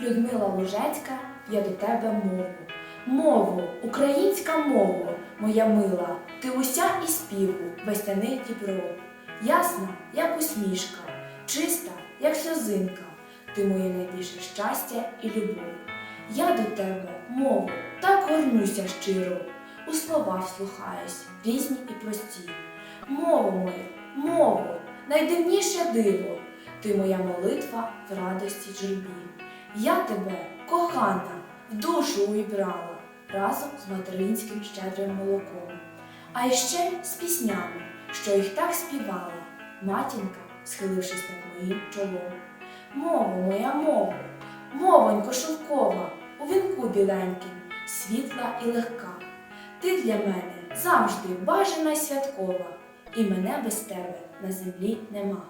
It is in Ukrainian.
Людмила Лужецька, я до тебе мову. Мову, українська мова, моя мила, ти уся і співу, весняний дібро. Ясна, як усмішка, чиста, як сльозинка, ти моє найбільше щастя і любов. Я до тебе, мову, так горнуся щиро, у слова вслухаюсь, різні і прості. Мову моя, мову, найдивніше диво, ти моя молитва в радості журбі. Я тебе, кохана, в душу увібрала разом з материнським щедрим молоком, а ще з піснями, що їх так співала, матінка, схилившись над моїм чолом. Мова моя мова, мовонько шовкова, у вінку біленьким, світла і легка. Ти для мене завжди бажана й святкова, і мене без тебе на землі нема.